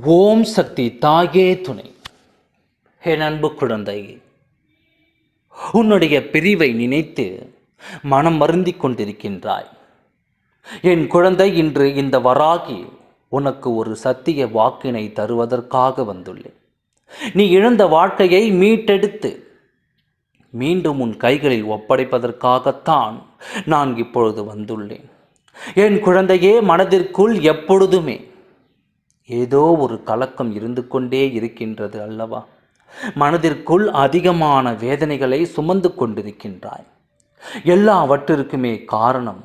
ஓம் சக்தி தாயே துணை. என் அன்பு குழந்தை உன்னுடைய பிரிவை நினைத்து மனம் வருந்திக் கொண்டிருக்கின்றாய். என் குழந்தை இன்று இந்த வராகி உனக்கு ஒரு சத்திய வாக்கினை தருவதற்காக வந்துள்ளேன். நீ இழந்த வாழ்க்கையை மீட்டெடுத்து மீண்டும் உன் கைகளில் ஒப்படைப்பதற்காகத்தான் நான் இப்பொழுது வந்துள்ளேன். என் குழந்தையே மனதிற்குள் எப்பொழுதுமே ஏதோ ஒரு கலக்கம் இருந்து கொண்டே இருக்கின்றது அல்லவா? மனதிற்குள் அதிகமான வேதனைகளை சுமந்து கொண்டிருக்கின்றாய். எல்லாவற்றிற்குமே காரணம்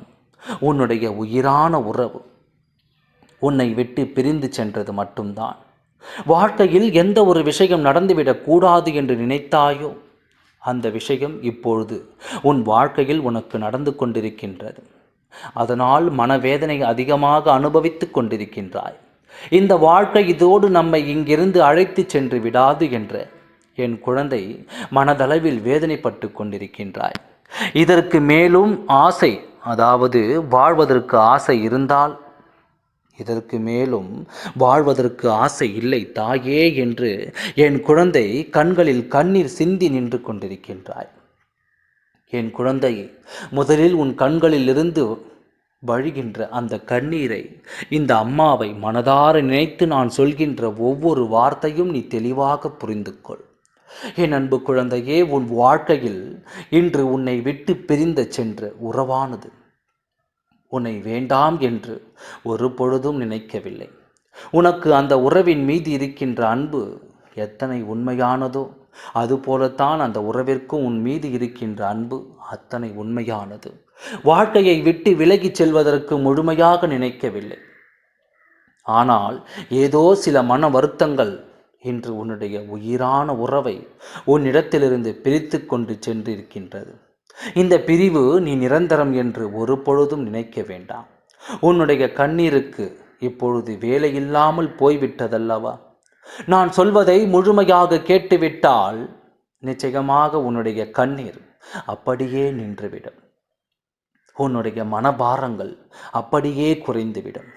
உன்னுடைய உயிரான உறவு. உன்னை விட்டு பிரிந்து சென்றது மட்டும்தான். வாழ்க்கையில் எந்த ஒரு விஷயம் நடந்துவிடக்கூடாது என்று நினைத்தாயோ அந்த விஷயம் இப்பொழுது உன் வாழ்க்கையில் உனக்கு நடந்து கொண்டிருக்கின்றது. அதனால் மனவேதனை அதிகமாக அனுபவித்துக் கொண்டிருக்கின்றாய். இந்த வாழ்க்கை இதோடு நம்மை இங்கிருந்து அழைத்து சென்று விடாது என்ற என் குழந்தை மனதளவில் வேதனைப்பட்டு கொண்டிருக்கின்றாய். இதற்கு மேலும் ஆசை அதாவது வாழ்வதற்கு ஆசை இருந்தால் இதற்கு மேலும் வாழ்வதற்கு ஆசை இல்லை தாயே என்று என் குழந்தை கண்களில் கண்ணீர் சிந்தி நின்று கொண்டிருக்கின்றாய். என் குழந்தை முதலில் உன் கண்களில் இருந்து வழிகின்ற அந்த கண்ணீரை இந்த அம்மாவை மனதார நினைத்து நான் சொல்கின்ற ஒவ்வொரு வார்த்தையும் நீ தெளிவாக புரிந்து கொள் என் அன்பு குழந்தையே உன் வாழ்க்கையில் இன்று உன்னை விட்டு பிரிந்த சென்ற உறவானது. உன்னை வேண்டாம் என்று ஒரு பொழுதும் நினைக்கவில்லை. உனக்கு அந்த உறவின் மீது இருக்கின்ற அன்பு எத்தனை உண்மையானதோ அதுபோலத்தான் அந்த உறவிற்கும் உன் மீது இருக்கின்ற அன்பு அத்தனை உண்மையானது. வாழ்க்கையை விட்டு விலகிச் செல்வதற்கு முழுமையாக நினைக்கவில்லை. ஆனால் ஏதோ சில மன வருத்தங்கள் இன்று உன்னுடைய உயிரான உறவை உன்னிடத்திலிருந்து பிரித்து கொண்டு சென்றிருக்கின்றது. இந்த பிரிவு நீ நிரந்தரம் என்று ஒரு பொழுதும் நினைக்க வேண்டாம். உன்னுடைய கண்ணீருக்கு இப்பொழுது வேலையில்லாமல் போய்விட்டதல்லவா? நான் சொல்வதை முழுமையாக கேட்டுவிட்டால் நிச்சயமாக உன்னுடைய கண்ணீர் அப்படியே நின்றுவிடும். உன்னுடைய மனபாரங்கள் அப்படியே குறைந்துவிடும்.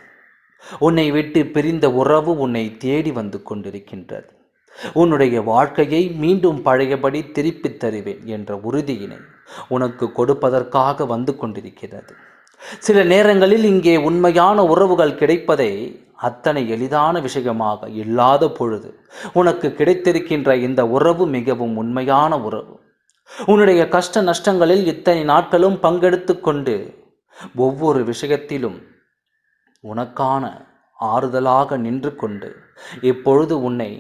உன்னை விட்டு பிரிந்த உறவு உன்னை தேடி வந்து கொண்டிருக்கின்றது. உன்னுடைய வாழ்க்கையை மீண்டும் பழையபடி திருப்பித் தருவேன் என்ற உறுதியினை உனக்கு கொடுப்பதற்காக வந்து கொண்டிருக்கிறது. சில நேரங்களில் இங்கே உண்மையான உறவுகள் கிடைப்பதை அத்தனை எளிதான விஷயமாக இல்லாத பொழுது உனக்கு கிடைத்திருக்கின்ற இந்த உறவு மிகவும் உண்மையான உறவு. உன்னுடைய கஷ்ட நஷ்டங்களில் இத்தனை நாட்களும் பங்கெடுத்து கொண்டு ஒவ்வொரு விஷயத்திலும் உனக்கான ஆறுதலாக நின்று கொண்டு இப்பொழுது உன்னை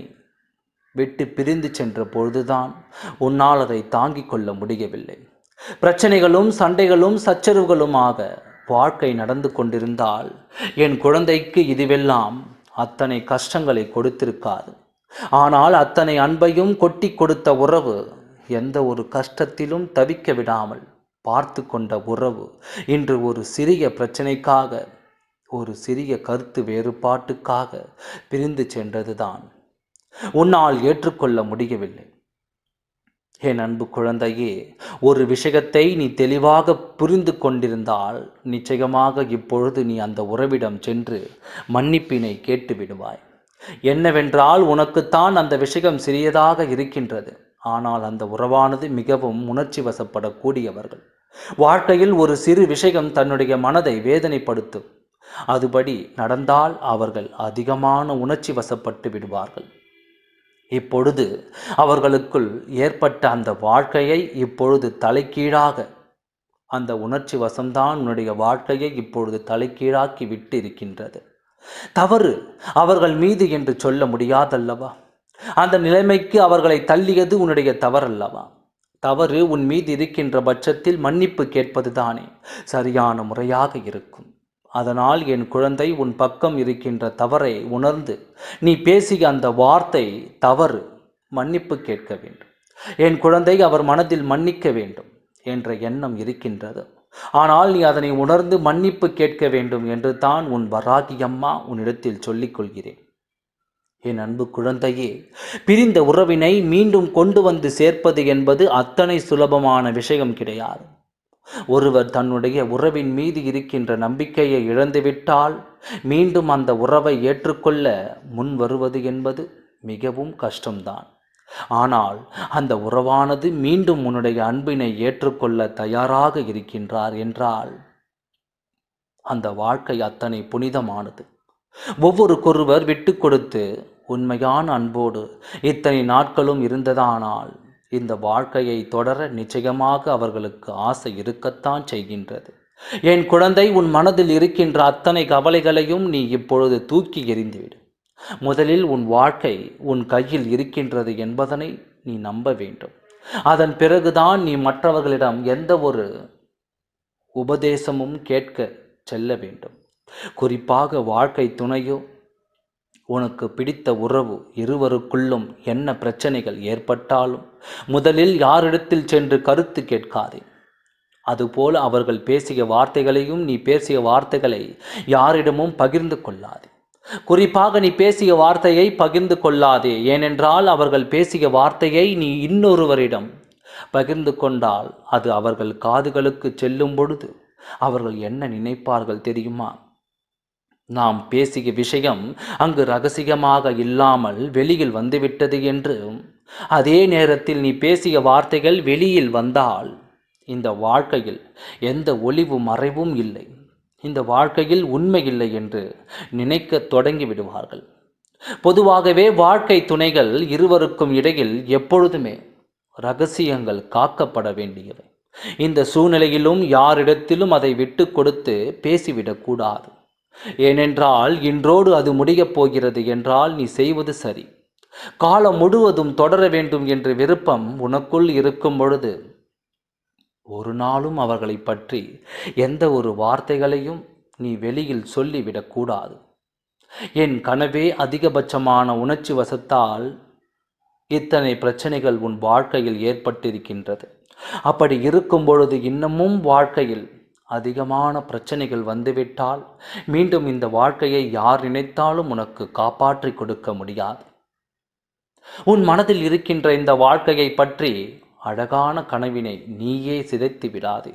விட்டு பிரிந்து சென்ற பொழுதுதான் உன்னால் அதை தாங்கிக் கொள்ள முடியவில்லை. பிரச்சனைகளும் சண்டைகளும் சச்சரவுகளுமாக வாழ்க்கை நடந்து கொண்டிருந்தால் என் குழந்தைக்கு இதுவெல்லாம் அத்தனை கஷ்டங்களை கொடுத்திருக்காது. ஆனால் அத்தனை அன்பையும் கொட்டி கொடுத்த உறவு எந்த ஒரு கஷ்டத்திலும் தவிக்க விடாமல் பார்த்து கொண்ட உறவு இன்று ஒரு சிறிய பிரச்சனைக்காக ஒரு சிறிய கருத்து வேறுபாட்டுக்காக பிரிந்து சென்றதுதான். உன்னால் ஏற்றுக்கொள்ள முடியவில்லை. என் அன்பு குழந்தையே ஒரு விஷயத்தை நீ தெளிவாக புரிந்து கொண்டிருந்தால் நிச்சயமாக இப்பொழுது நீ அந்த உறவிடம் சென்று மன்னிப்பினை கேட்டு விடுவாய். என்னவென்றால் உனக்குத்தான் அந்த விஷயம் சிறியதாக இருக்கின்றது. ஆனால் அந்த உறவானது மிகவும் உணர்ச்சி வசப்படக்கூடியவர்கள். வாழ்க்கையில் ஒரு சிறு விஷயம் தன்னுடைய மனதை வேதனைப்படுத்தும். அதுபடி நடந்தால் அவர்கள் அதிகமான உணர்ச்சி வசப்பட்டு விடுவார்கள். இப்பொழுது அவர்களுக்குள் ஏற்பட்ட அந்த வாழ்க்கையை இப்பொழுது தலைக்கீழாக அந்த உணர்ச்சி வசம்தான் உன்னுடைய வாழ்க்கையை இப்பொழுது தலைக்கீழாக்கி விட்டு இருக்கின்றது தவறு அவர்கள் மீது என்று சொல்ல முடியாதல்லவா? அந்த நிலைமைக்கு அவர்களை தள்ளியது உன்னுடைய தவறல்லவா? தவறு உன் மீது இருக்கின்ற பட்சத்தில் மன்னிப்பு கேட்பது தானே சரியான முறையாக இருக்கும். அதனால் என் குழந்தை உன் பக்கம் இருக்கின்ற தவறை உணர்ந்து நீ பேசிய அந்த வார்த்தை தவறு. மன்னிப்பு கேட்க வேண்டும். என் குழந்தை அவர் மனதில் மன்னிக்க வேண்டும் என்ற எண்ணம் இருக்கின்றது. ஆனால் நீ அதனை உணர்ந்து மன்னிப்பு கேட்க வேண்டும் என்று தான் உன் வராகி அம்மா உன்னிடத்தில் சொல்லிக் கொள்கிறேன். என் அன்பு குழந்தையே பிரிந்த உறவினை மீண்டும் கொண்டு வந்து சேர்ப்பது என்பது அத்தனை சுலபமான விஷயம் கிடையாது. ஒருவர் தன்னுடைய உறவின் மீது இருக்கின்ற நம்பிக்கையை இழந்துவிட்டால் மீண்டும் அந்த உறவை ஏற்றுக்கொள்ள முன் வருவது என்பது மிகவும் கஷ்டம்தான். ஆனால் அந்த உறவானது மீண்டும் உன்னுடைய அன்பினை ஏற்றுக்கொள்ள தயாராக இருக்கின்றார் என்றால் அந்த வாழ்க்கை அத்தனை புனிதமானது. ஒவ்வொருக்கொருவர் விட்டு கொடுத்து உண்மையான அன்போடு இத்தனை நாட்களும் இருந்ததானால் இந்த வாழ்க்கையை தொடர நிச்சயமாக அவர்களுக்கு ஆசை இருக்கத்தான் செய்கின்றது. என் குழந்தை உன் மனதில் இருக்கின்ற அத்தனை கவலைகளையும் நீ இப்பொழுது தூக்கி எறிந்துவிடு. முதலில் உன் வாழ்க்கை உன் கையில் இருக்கின்றது என்பதனை நீ நம்ப வேண்டும். அதன் பிறகுதான் நீ மற்றவர்களிடம் எந்த ஒரு உபதேசமும் கேட்க செல்ல வேண்டும். குறிப்பாக வாழ்க்கை துணையோ உனக்கு பிடித்த உறவு இருவருக்குள்ளும் என்ன பிரச்சனைகள் ஏற்பட்டாலும் முதலில் யாரிடத்தில் சென்று கருத்து கேட்காதே. அதுபோல் அவர்கள் பேசிய வார்த்தைகளையும் நீ பேசிய வார்த்தைகளை யாரிடமும் பகிர்ந்து கொள்ளாதே. குறிப்பாக நீ பேசிய வார்த்தையை பகிர்ந்து கொள்ளாதே. ஏனென்றால் அவர்கள் பேசிய வார்த்தையை நீ இன்னொருவரிடம் பகிர்ந்து கொண்டால் அது அவர்கள் காதுகளுக்கு செல்லும் பொழுது அவர்கள் என்ன நினைப்பார்கள் தெரியுமா? நாம் பேசிய விஷயம் அங்கு ரகசியமாக இல்லாமல் வெளியில் வந்துவிட்டது என்று. அதே நேரத்தில் நீ பேசிய வார்த்தைகள் வெளியில் வந்தால் இந்த வாழ்க்கையில் எந்த ஒளிவு மறைவும் இல்லை. இந்த வாழ்க்கையில் உண்மை இல்லை என்று நினைக்க தொடங்கி விடுவார்கள். பொதுவாகவே வாழ்க்கை துணைகள் இருவருக்கும் இடையில் எப்பொழுதுமே ரகசியங்கள் காக்கப்பட வேண்டியவை. இந்த சூழ்நிலையிலும் யாரிடத்திலும் அதை விட்டு கொடுத்து பேசிவிடக்கூடாது ஏனென்றால் இன்றோடு அது முடியப் போகிறது என்றால் நீ செய்வது சரி. காலம் முழுவதும் தொடர வேண்டும் என்ற விருப்பம் உனக்குள் இருக்கும் பொழுது ஒரு நாளும் அவர்களை பற்றி எந்த ஒரு வார்த்தைகளையும் நீ வெளியில் சொல்லிவிடக்கூடாது என் கனவே அதிகபட்சமான உணர்ச்சி வசத்தால் இத்தனை பிரச்சனைகள் உன் வாழ்க்கையில் ஏற்பட்டிருக்கின்றது. அப்படி இருக்கும் பொழுது இன்னமும் வாழ்க்கையில் அதிகமான பிரச்சனைகள் வந்துவிட்டால் மீண்டும் இந்த வாழ்க்கையை யார் நினைத்தாலும் உனக்கு காப்பாற்றி கொடுக்க முடியாது. உன் மனதில் இருக்கின்ற இந்த வாழ்க்கையை பற்றி அழகான கனவினை நீயே சிதைத்து விடாதே.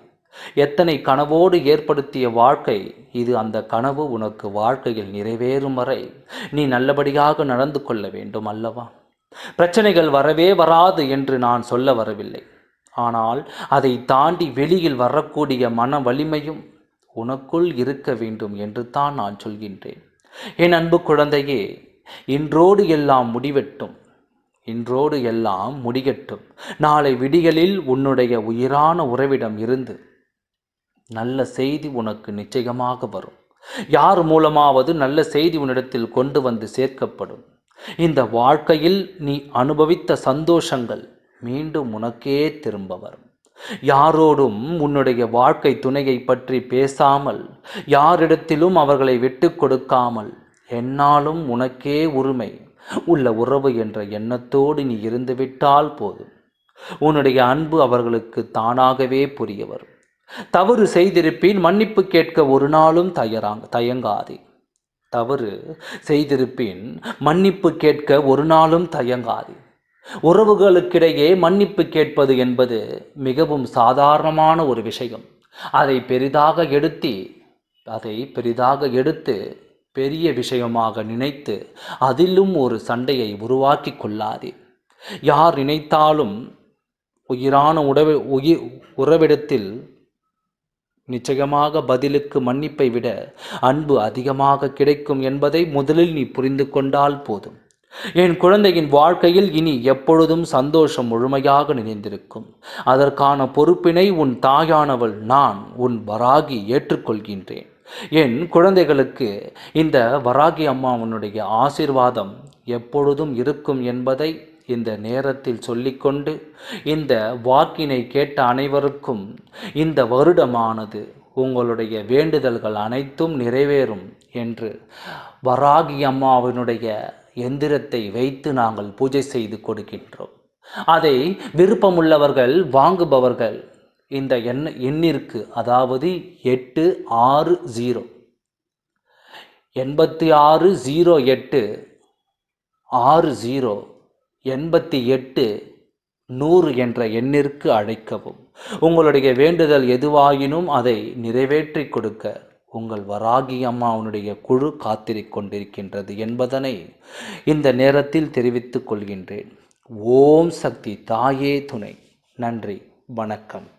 எத்தனை கனவோடு ஏற்படுத்திய வாழ்க்கை இது அந்த கனவு உனக்கு வாழ்க்கையில் நிறைவேறும் வரை நீ நல்லபடியாக நடந்து கொள்ள வேண்டும் அல்லவா? பிரச்சனைகள் வரவே வராது என்று நான் சொல்ல வரவில்லை. ஆனால் அதை தாண்டி வெளியில் வரக்கூடிய மன வலிமையும் உனக்குள் இருக்க வேண்டும் என்று தான் நான் சொல்கின்றேன். என் அன்பு குழந்தையே இன்றோடு எல்லாம் முடிவெட்டும். இன்றோடு எல்லாம் முடிகட்டும். நாளை விடியலில் உன்னுடைய உயிரான உறவிடம் இருந்து நல்ல செய்தி உனக்கு நிச்சயமாக வரும். யார் மூலமாவது நல்ல செய்தி உன்னிடத்தில் கொண்டு வந்து சேர்க்கப்படும். இந்த வாழ்க்கையில் நீ அனுபவித்த சந்தோஷங்கள் மீண்டும் உனக்கே திரும்ப வரும் யாரோடும் உன்னுடைய வாழ்க்கை துணையை பற்றி பேசாமல் யாரிடத்திலும் அவர்களை விட்டு கொடுக்காமல் என்னாலும் உனக்கே உரிமை. உள்ள உறவு என்ற எண்ணத்தோடு நீ இருந்துவிட்டால் போதும். உன்னுடைய அன்பு அவர்களுக்கு தானாகவே புரிய வரும் தவறு செய்திருப்பேன் மன்னிப்பு கேட்க ஒரு நாளும் தயராங்க தயங்காதே. தவறு செய்திருப்பேன் மன்னிப்பு கேட்க ஒரு நாளும் தயங்காதே. உறவுகளுக்கிடையே மன்னிப்பு கேட்பது என்பது மிகவும் சாதாரணமான ஒரு விஷயம். அதை பெரிதாக எடுத்து அதை பெரிதாக எடுத்து பெரிய விஷயமாக நினைத்து அதிலும் ஒரு சண்டையை உருவாக்கி கொள்ளாதே. யார் நினைத்தாலும் உயிரான உடவு உயிர் உறவிடத்தில் நிச்சயமாக பதிலுக்கு மன்னிப்பை விட அன்பு அதிகமாக கிடைக்கும் என்பதை முதலில் நீ புரிந்து கொண்டால் போதும். என் குழந்தையின் வாழ்க்கையில் இனி எப்பொழுதும் சந்தோஷம் முழுமையாக நிறைந்திருக்கும் அதற்கான பொறுப்பினை உன் தாயானவள் நான் உன் வராகி ஏற்றுக்கொள்கின்றேன். என் குழந்தைகளுக்கு இந்த வராகி அம்மாவனுடைய ஆசீர்வாதம் எப்பொழுதும் இருக்கும் என்பதை இந்த நேரத்தில் சொல்லிக்கொண்டு இந்த வாக்கினை கேட்ட அனைவருக்கும் இந்த வருடமானது உங்களுடைய வேண்டுதல்கள் அனைத்தும் நிறைவேறும் என்று வராகி அம்மாவினுடைய எந்திரத்தை வைத்து நாங்கள் பூஜை செய்து கொடுக்கின்றோம். அதை விருப்பமுள்ளவர்கள் வாங்குபவர்கள் இந்த எண் எண்ணிற்கு அதாவது எட்டு ஆறு ஜீரோ. எண்பத்தி ஆறு ஜீரோ எட்டு ஆறு ஜீரோ எண்பத்தி எட்டு நூறு என்ற எண்ணிற்கு அழைக்கவும். உங்களுடைய வேண்டுதல் எதுவாயினும் அதை நிறைவேற்றி கொடுக்க உங்கள் வராகி அம்மாவுடைய குழு காத்திருக்கொண்டிருக்கின்றது என்பதனை இந்த நேரத்தில் தெரிவித்துக் கொள்கின்றேன். ஓம் சக்தி தாயே துணை. நன்றி. வணக்கம்.